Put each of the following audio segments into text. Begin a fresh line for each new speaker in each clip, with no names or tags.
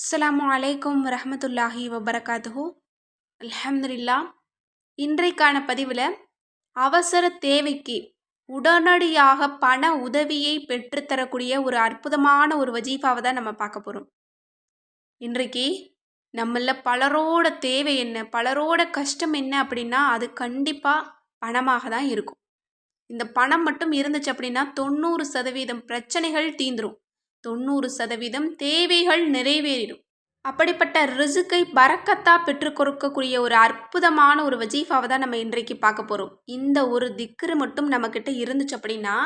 அஸ்லாம் அலைக்கும் வரஹமத்துல்லாஹி வபரகாத்துஹு. அலமதுல்லா இன்றைக்கான பதிவில் அவசர தேவைக்கு உடனடியாக பண உதவியை பெற்றுத்தரக்கூடிய ஒரு அற்புதமான ஒரு வஜீஃபாவை தான் நம்ம பார்க்க போகிறோம் இன்றைக்கு நம்மள பலரோட தேவை என்ன பலரோட கஷ்டம் என்ன அப்படின்னா அது கண்டிப்பாக பணமாக தான் இருக்கும். இந்த பணம் மட்டும் இருந்துச்சு அப்படின்னா தொண்ணூறு சதவீதம் பிரச்சனைகள் தீந்துரும். தொண்ணூறு சதவீதம் தேவைகள் நிறைவேறிடும். அப்படிப்பட்ட ரிசுக்கை பறக்கத்தா பெற்றுக் கொடுக்கக்கூடிய ஒரு அற்புதமான ஒரு வஜீஃபாவை தான் நம்ம இன்றைக்கு பார்க்க போகிறோம் இந்த ஒரு திக்ரு மட்டும் நம்மக்கிட்ட இருந்துச்சு அப்படின்னா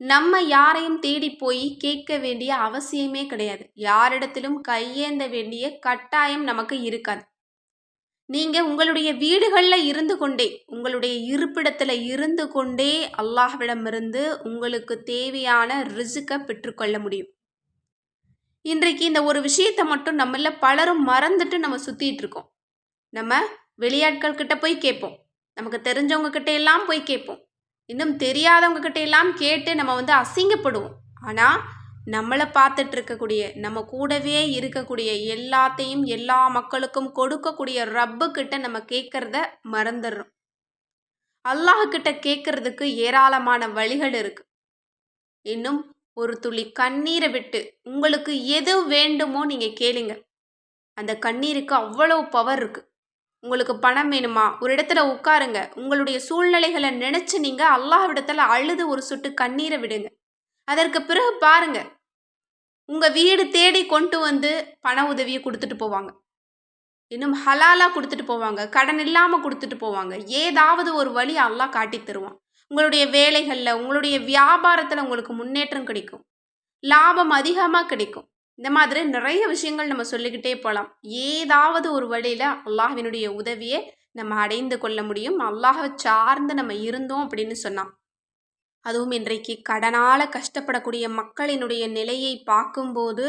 நம்ம யாரையும் தேடி போய் கேட்க வேண்டிய அவசியமே கிடையாது. யாரிடத்திலும் கையேந்த வேண்டிய கட்டாயம் நமக்கு இருக்காது. நீங்கள் உங்களுடைய வீடுகளில் இருந்து கொண்டே உங்களுடைய இருப்பிடத்தில் இருந்து கொண்டே அல்லாஹ்விடமிருந்து உங்களுக்கு தேவையான ரிசுக்கை பெற்றுக்கொள்ள முடியும். இன்றைக்கு இந்த ஒரு விஷயத்தை மட்டும் நம்மள பலரும் மறந்துட்டு நம்ம சுற்றிட்டு இருக்கோம். நம்ம வெளியாட்கள் கிட்ட போய் கேட்போம். நமக்கு தெரிஞ்சவங்க கிட்ட எல்லாம் போய் கேட்போம். இன்னும் தெரியாதவங்க கிட்ட எல்லாம் கேட்டு நம்ம வந்து அசிங்கப்படுவோம். ஆனால் நம்மளை பார்த்துட்டு இருக்கக்கூடிய நம்ம கூடவே இருக்கக்கூடிய எல்லாத்தையும் எல்லா மக்களுக்கும் கொடுக்கக்கூடிய ரப்பு கிட்ட நம்ம கேட்குறத மறந்துடுறோம் அல்லாஹ் கிட்ட கேட்கறதுக்கு ஏராளமான வழிகள் இருக்கு. இன்னும் ஒரு துளி கண்ணீரை விட்டு உங்களுக்கு எது வேண்டுமோ நீங்கள் கேளுங்க. அந்த கண்ணீருக்கு அவ்வளவு பவர் இருக்கு. உங்களுக்கு பணம் வேணுமா? ஒரு இடத்துல உட்காருங்க. உங்களுடைய சூழ்நிலைகளை நினச்சி நீங்கள் இடத்துல அழுது ஒரு சுட்டு கண்ணீரை விடுங்க. அதற்கு பிறகு பாருங்க. உங்க வீடு தேடி கொண்டு வந்து பண உதவியை கொடுத்துட்டு போவாங்க. இன்னும் ஹலாலா கொடுத்துட்டு போவாங்க. கடன் இல்லாமல் கொடுத்துட்டு போவாங்க. ஏதாவது ஒரு வழி அல்லா காட்டி தருவான். உங்களுடைய வேலைகளில் உங்களுடைய வியாபாரத்தில் உங்களுக்கு முன்னேற்றம் கிடைக்கும். லாபம் அதிகமாக கிடைக்கும். இந்த மாதிரி நிறைய விஷயங்கள் நம்ம சொல்லிக்கிட்டே போகலாம் ஏதாவது ஒரு வழியில் அல்லாஹினுடைய உதவியை நம்ம அடைந்து கொள்ள முடியும். அல்லாஹை சார்ந்து நம்ம இருந்தோம் அப்படின்னு சொன்னான் அதுவும் இன்றைக்கு கடனால் கஷ்டப்படக்கூடிய மக்களினுடைய நிலையை பார்க்கும்போது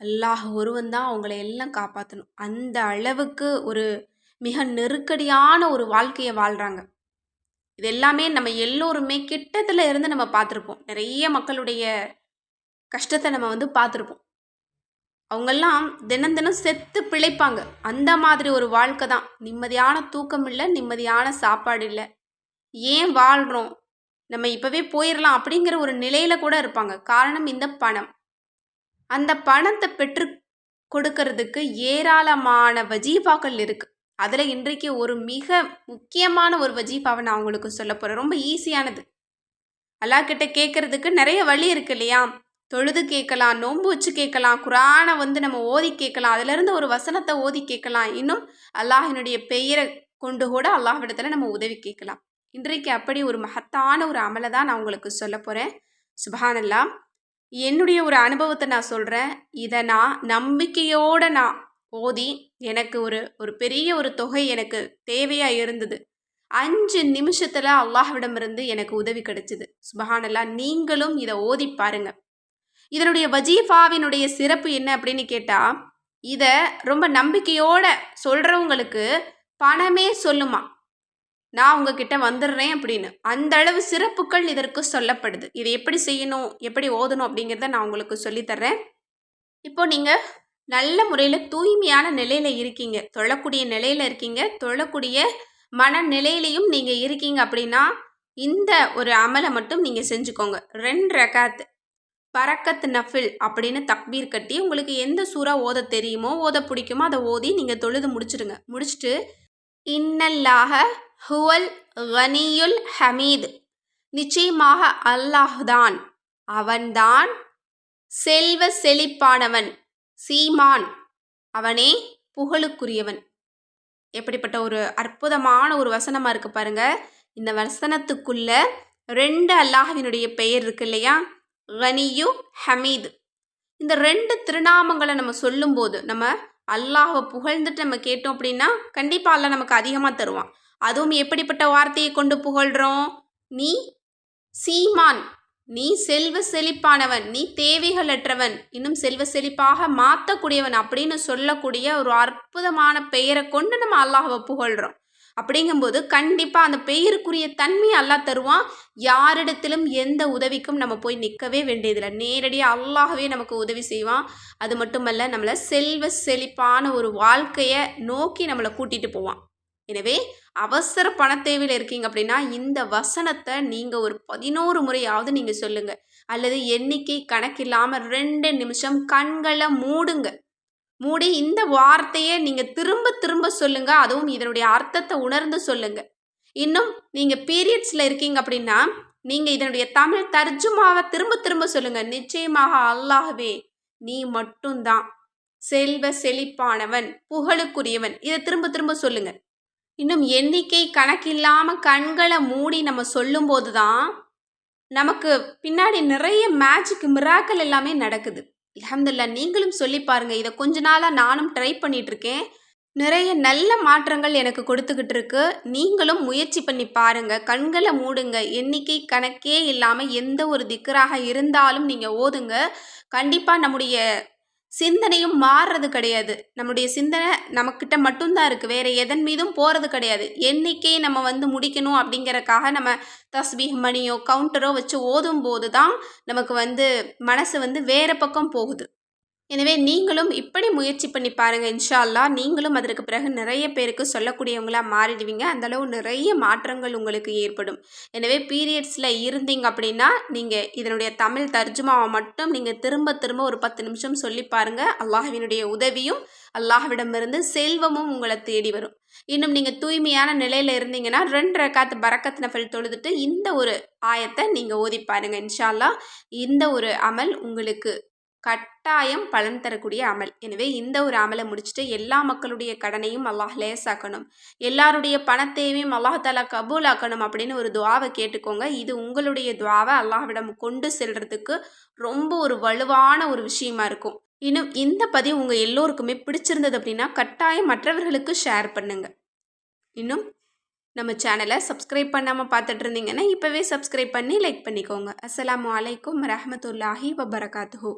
அல்லாஹ் ஒருவன் தான் அவங்கள எல்லாம் காப்பாற்றணும் அந்த அளவுக்கு ஒரு மிக நெருக்கடியான ஒரு வாழ்க்கையை வாழ்கிறாங்க இது எல்லாமே நம்ம எல்லோருமே கிட்டத்தில் இருந்து நம்ம பார்த்துருப்போம். நிறைய மக்களுடைய கஷ்டத்தை நம்ம வந்து பார்த்துருப்போம். அவங்கெல்லாம் தினம் தினம் செத்து பிழைப்பாங்க. அந்த மாதிரி ஒரு வாழ்க்கை தான். நிம்மதியான தூக்கம் இல்லை நிம்மதியான சாப்பாடு இல்லை. ஏன் வாழ்கிறோம் நம்ம இப்போவே போயிடலாம் அப்படிங்கிற ஒரு நிலையில் கூட இருப்பாங்க. காரணம் இந்த பணம். அந்த பணத்தை பெற்று கொடுக்கறதுக்கு ஏராளமான வஜீஃபாக்கள் இருக்குது அதில் இன்றைக்கு ஒரு மிக முக்கியமான ஒரு வஜீஃபாவை நான் உங்களுக்கு சொல்ல போகிறேன் ரொம்ப ஈஸியானது. அல்லாஹ்கிட்ட கேட்கறதுக்கு நிறைய வழி இருக்கு இல்லையா? தொழுது கேட்கலாம் நோன்பு வச்சு கேட்கலாம் குரானை வந்து நம்ம ஓதி கேட்கலாம் அதுலேருந்து ஒரு வசனத்தை ஓதி கேட்கலாம். இன்னும் அல்லாஹினுடைய பெயரை கொண்டு கூட அல்லாஹ்விடத்தில் நம்ம உதவி கேட்கலாம். இன்றைக்கு அப்படி ஒரு மகத்தான ஒரு அமலை தான் நான் உங்களுக்கு சொல்ல போகிறேன் சுபஹானல்லா என்னுடைய ஒரு அனுபவத்தை நான் சொல்கிறேன் இதை நான் நம்பிக்கையோடு நான் ஓதி எனக்கு ஒரு ஒரு பெரிய ஒரு தொகை எனக்கு தேவையாக இருந்தது. அஞ்சு நிமிஷத்தில் அல்லாஹ்விடமிருந்து எனக்கு உதவி கிடைச்சிது. சுபஹானல்லா நீங்களும் இதை ஓதி பாருங்க. இதனுடைய வஜீஃபாவினுடைய சிறப்பு என்ன அப்படின்னு கேட்டால் இதை ரொம்ப நம்பிக்கையோட சொல்கிறவங்களுக்கு பணமே சொல்லுமா? நான் உங்ககிட்ட வந்துடுறேன் அப்படின்னு. அந்த அளவு சிறப்புகள் இதற்கு சொல்லப்படுது. இதை எப்படி செய்யணும் எப்படி ஓதணும் அப்படிங்கிறத நான் உங்களுக்கு சொல்லித்தர்றேன். இப்போ நீங்கள் நல்ல முறையில் தூய்மையான நிலையில் இருக்கீங்க. தொழக்கூடிய நிலையில் இருக்கீங்க. தொழக்கூடிய மனநிலையிலையும் நீங்கள் இருக்கீங்க அப்படின்னா இந்த ஒரு அமலை மட்டும் நீங்கள் செஞ்சுக்கோங்க. ரெண்டு ரகாத் பறக்கத்து நஃபில் அப்படின்னு தக்பீர் கட்டி உங்களுக்கு எந்த சூறா ஓத தெரியுமோ ஓத பிடிக்குமோ அதை ஓதி நீங்கள் தொழுது முடிச்சிடுங்க. முடிச்சுட்டு இன்னல்லாக ஹுவல் கனியுல் ஹமீத். நிச்சயமாக அல்லாஹ்தான். அவன்தான் செல்வ செழிப்பானவன் சீமான். அவனே புகழுக்குரியவன். எப்படிப்பட்ட ஒரு அற்புதமான ஒரு வசனமாக இருக்குது பாருங்க. இந்த வசனத்துக்குள்ள ரெண்டு அல்லாஹினுடைய பெயர் இருக்கு இல்லையா? கனியு ஹமீது. இந்த ரெண்டு திருநாமங்களை நம்ம சொல்லும்போது நம்ம அல்லாஹை புகழ்ந்துட்டு நம்ம கேட்டோம் அப்படின்னா கண்டிப்பாக அல்ல நமக்கு அதிகமாக தருவான். அதுவும் எப்படிப்பட்ட வார்த்தையை கொண்டு புகழ்கிறோம் நீ சீமான். நீ செல்வ செழிப்பானவன். நீ தேவைகளற்றவன். இன்னும் செல்வ செழிப்பாக மாற்றக்கூடியவன் அப்படின்னு சொல்லக்கூடிய ஒரு அற்புதமான பெயரை கொண்டு நம்ம அல்லாஹவை புகழ்கிறோம் அப்படிங்கும்போது கண்டிப்பாக அந்த பெயருக்குரிய தன்மையை அல்லாஹ் தருவான். யாரிடத்திலும் எந்த உதவிக்கும் நம்ம போய் நிற்கவே வேண்டியதில்லை. நேரடியாக அல்லாஹவே நமக்கு உதவி செய்வான். அது மட்டுமல்ல நம்மளை செல்வ செழிப்பான ஒரு வாழ்க்கையை நோக்கி நம்மளை கூட்டிகிட்டு போவான். எனவே அவசர பணத்தேவையில் இருக்கீங்க அப்படின்னா இந்த வசனத்தை நீங்கள் ஒரு பதினோரு முறையாவது நீங்கள் சொல்லுங்கள் அல்லது எண்ணிக்கை கணக்கில்லாமல் ரெண்டு நிமிஷம் கண்களை மூடுங்க. மூடி இந்த வார்த்தையை நீங்கள் திரும்ப திரும்ப சொல்லுங்கள் அதுவும் இதனுடைய அர்த்தத்தை உணர்ந்து சொல்லுங்கள் இன்னும் நீங்கள் பீரியட்ஸில் இருக்கீங்க அப்படின்னா நீங்கள் இதனுடைய தமிழ் தர்ஜுமாவை திரும்ப திரும்ப சொல்லுங்கள் நிச்சயமாக அல்லாகவே நீ மட்டும்தான். செல்வ செழிப்பானவன் புகழுக்குரியவன். இதை திரும்ப திரும்ப சொல்லுங்கள் இன்னும் எண்ணிக்கை கணக்கில்லாமல் கண்களை மூடி நம்ம சொல்லும்போது தான் நமக்கு பின்னாடி நிறைய மேஜிக் மிராக்கள் எல்லாமே நடக்குது. அலமதுல்லா நீங்களும் சொல்லி பாருங்க. இதை கொஞ்ச நாளாக நானும் ட்ரை பண்ணிட்டு இருக்கேன் நிறைய நல்ல மாற்றங்கள் எனக்கு கொடுத்துக்கிட்டு இருக்கு. நீங்களும் முயற்சி பண்ணி பாருங்க. கண்களை மூடுங்க. எண்ணிக்கை கணக்கே இல்லாமல் எந்த ஒரு திக்கராக இருந்தாலும் நீங்கள் ஓதுங்க. கண்டிப்பாக நம்முடைய சிந்தனையும் மாறுறது கிடையாது. நம்முடைய சிந்தனை நம்மக்கிட்ட மட்டும்தான் இருக்குது வேறு எதன் மீதும் போகிறது கிடையாது. எண்ணிக்கையை நம்ம வந்து முடிக்கணும் அப்படிங்கிறக்காக நம்ம தஸ்பீஹ் மணியோ கவுண்டரோ வச்சு ஓதும் போது தான் நமக்கு வந்து மனசு வந்து வேறு பக்கம் போகுது. எனவே நீங்களும் இப்படி முயற்சி பண்ணி பாருங்கள் இன்ஷால்லா நீங்களும் அதற்கு பிறகு நிறைய பேருக்கு சொல்லக்கூடியவங்களா மாறிடுவீங்க. அந்தளவு நிறைய மாற்றங்கள் உங்களுக்கு ஏற்படும். எனவே பீரியட்ஸில் இருந்தீங்க அப்படின்னா நீங்கள் இதனுடைய தமிழ் தர்ஜுமாவை மட்டும் நீங்கள் திரும்ப திரும்ப ஒரு பத்து நிமிஷம் சொல்லி பாருங்கள் அல்லாஹ்வினுடைய உதவியும் அல்லாஹ்விடமிருந்து செல்வமும் உங்களை தேடி வரும். இன்னும் நீங்கள் தூய்மையான நிலையில் இருந்தீங்கன்னா ரெண்டு ரக்காத்து பரக்கத் நஃபல் தொழுதுட்டு இந்த ஒரு ஆயத்தை நீங்கள் ஓதி பாருங்க இன்ஷால்லா இந்த ஒரு அமல் உங்களுக்கு கட்டாயம் பலன் தரக்கூடிய அமல். எனவே இந்த ஒரு அமலை முடிச்சுட்டு எல்லா மக்களுடைய கடனையும் அல்லாஹ் லேசாக்கணும். எல்லாருடைய பணத்தையும் அல்லாஹ் தாலா கபூலாக்கணும் அப்படின்னு ஒரு துவாவை கேட்டுக்கோங்க. இது உங்களுடைய துவாவை அல்லாஹ்விடம் கொண்டு செல்றதுக்கு ரொம்ப ஒரு வலுவான ஒரு விஷயமா இருக்கும். இன்னும் இந்த பதிவு உங்கள் எல்லோருக்குமே பிடிச்சிருந்தது அப்படின்னா கட்டாயம் மற்றவர்களுக்கு ஷேர் பண்ணுங்க. இன்னும் நம்ம சேனலை சப்ஸ்கிரைப் பண்ணாமல் பார்த்துட்டு இருந்தீங்கன்னா இப்போவே சப்ஸ்கிரைப் பண்ணி லைக் பண்ணிக்கோங்க. அஸ்ஸலாமு வலைக்கம் ரஹமத்துல்லாஹி வபரகாத்துஹூ.